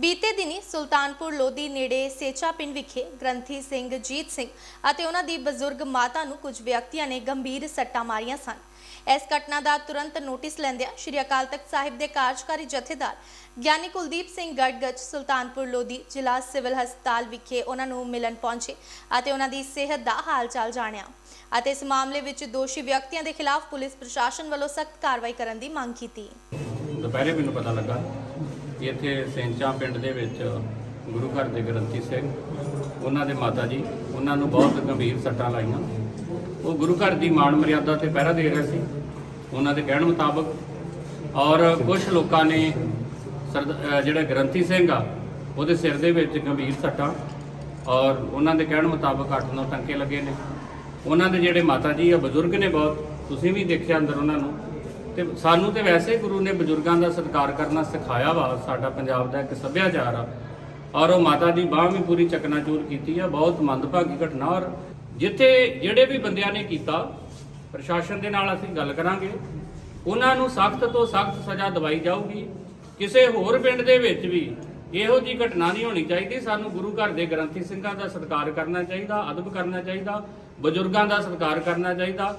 ਬੀਤੇ ਦਿਨੀ ਸੁਲਤਾਨਪੁਰ ਲੋਧੀ ਨੇੜੇ ਸੇਚਾ ਪਿੰਡ ਵਿਖੇ ਗ੍ਰੰਥੀ ਸਿੰਘ, ਜੀਤ ਸਿੰਘ ਅਤੇ ਉਹਨਾਂ ਦੀ ਬਜ਼ੁਰਗ ਮਾਤਾ ਨੂੰ ਕੁਝ ਵਿਅਕਤੀਆਂ ਨੇ ਗੰਭੀਰ ਸੱਟਾਂ ਮਾਰੀਆਂ ਸਨ। ਇਸ ਘਟਨਾ ਦਾ ਤੁਰੰਤ ਨੋਟਿਸ ਲੈਂਦਿਆਂ ਸ਼੍ਰੀ ਅਕਾਲ ਤਖਤ ਸਾਹਿਬ ਦੇ ਕਾਰਜਕਾਰੀ ਜਥੇਦਾਰ ਗਿਆਨੀ ਕੁਲਦੀਪ ਸਿੰਘ ਗੜਗੜ ਸੁਲਤਾਨਪੁਰ ਲੋਧੀ ਜ਼ਿਲ੍ਹਾ ਸਿਵਲ ਹਸਪਤਾਲ ਵਿਖੇ ਉਹਨਾਂ ਨੂੰ ਮਿਲਣ ਪਹੁੰਚੇ ਅਤੇ ਉਹਨਾਂ ਦੀ ਸਿਹਤ ਦਾ ਹਾਲ ਚਾਲ ਜਾਣਿਆ ਅਤੇ ਇਸ ਮਾਮਲੇ ਵਿੱਚ ਦੋਸ਼ੀ ਵਿਅਕਤੀਆਂ ਦੇ ਖਿਲਾਫ ਪੁਲਿਸ ਪ੍ਰਸ਼ਾਸਨ ਵੱਲੋਂ ਸਖਤ ਕਾਰਵਾਈ ਕਰਨ ਦੀ ਮੰਗ ਕੀਤੀ। ਦੁਪਹਿਰੇ ਮੈਨੂੰ ਪਤਾ ਲੱਗਾ ਇੱਥੇ ਸੈਂਚਾ ਪਿੰਡ ਦੇ ਵਿੱਚ ਗੁਰੂ ਘਰ ਦੇ ਗ੍ਰੰਥੀ ਸਿੰਘ, ਉਹਨਾਂ ਦੇ ਮਾਤਾ ਜੀ, ਉਹਨਾਂ ਨੂੰ ਬਹੁਤ ਗੰਭੀਰ ਸੱਟਾਂ ਲਾਈਆਂ। ਉਹ ਗੁਰੂ ਘਰ ਦੀ ਮਾਣ ਮਰਿਆਦਾ ਤੇ ਪਹਿਰਾ ਦੇ ਰਹੇ ਸੀ, ਉਹਨਾਂ ਦੇ ਕਹਿਣ ਮੁਤਾਬਕ। ਔਰ ਕੁਝ ਲੋਕਾਂ ਨੇ ਸਰਦ- ਜਿਹੜਾ ਗ੍ਰੰਥੀ ਸਿੰਘ ਆ, ਉਹਦੇ ਸਿਰ ਦੇ ਵਿੱਚ ਗੰਭੀਰ ਸੱਟਾਂ ਔਰ ਉਹਨਾਂ ਦੇ ਕਹਿਣ ਮੁਤਾਬਕ 8-9 ਟੰਕੇ ਲੱਗੇ ਨੇ। ਉਹਨਾਂ ਦੇ ਜਿਹੜੇ ਮਾਤਾ ਜੀ ਆ, ਬਜ਼ੁਰਗ ਨੇ ਬਹੁਤ, ਤੁਸੀਂ ਵੀ ਦੇਖਿਆ ਅੰਦਰ ਉਹਨਾਂ ਨੂੰ। ਤੇ ਸਾਨੂੰ ਤੇ ਵੈਸੇ ਗੁਰੂ ਨੇ ਬਜ਼ੁਰਗਾਂ ਦਾ ਸਤਿਕਾਰ ਕਰਨਾ ਸਿਖਾਇਆ ਵਾ, ਸਾਡਾ ਪੰਜਾਬ ਦਾ ਇੱਕ ਸੱਭਿਆਚਾਰ ਆ। ਔਰ ਉਹ ਮਾਤਾ ਦੀ ਬਾਹ ਵੀ ਪੂਰੀ ਚਕਨਾਚੂਰ ਕੀਤੀ ਆ, ਬਹੁਤ ਮੰਦਭਾਗੀ ਘਟਨਾ। ਔਰ ਜਿੱਥੇ ਜਿਹੜੇ ਵੀ ਬੰਦਿਆਂ ਨੇ ਕੀਤਾ, ਪ੍ਰਸ਼ਾਸਨ ਦੇ ਨਾਲ ਅਸੀਂ ਗੱਲ ਕਰਾਂਗੇ। ਉਹਨਾਂ ਨੂੰ ਸਖਤ ਤੋਂ ਸਖਤ ਸਜ਼ਾ ਦਵਾਈ ਜਾਊਗੀ। ਕਿਸੇ ਹੋਰ ਪਿੰਡ ਦੇ ਵਿੱਚ ਵੀ ਇਹੋ ਜੀ ਘਟਨਾ ਨਹੀਂ ਹੋਣੀ ਚਾਹੀਦੀ। ਸਾਨੂੰ ਗੁਰੂ ਘਰ ਦੇ ਗ੍ਰੰਥੀ ਸਿੰਘਾਂ ਦਾ ਸਤਿਕਾਰ ਕਰਨਾ ਚਾਹੀਦਾ, ਅਦਬ ਕਰਨਾ ਚਾਹੀਦਾ, ਬਜ਼ੁਰਗਾਂ ਦਾ ਸਤਿਕਾਰ ਕਰਨਾ ਚਾਹੀਦਾ।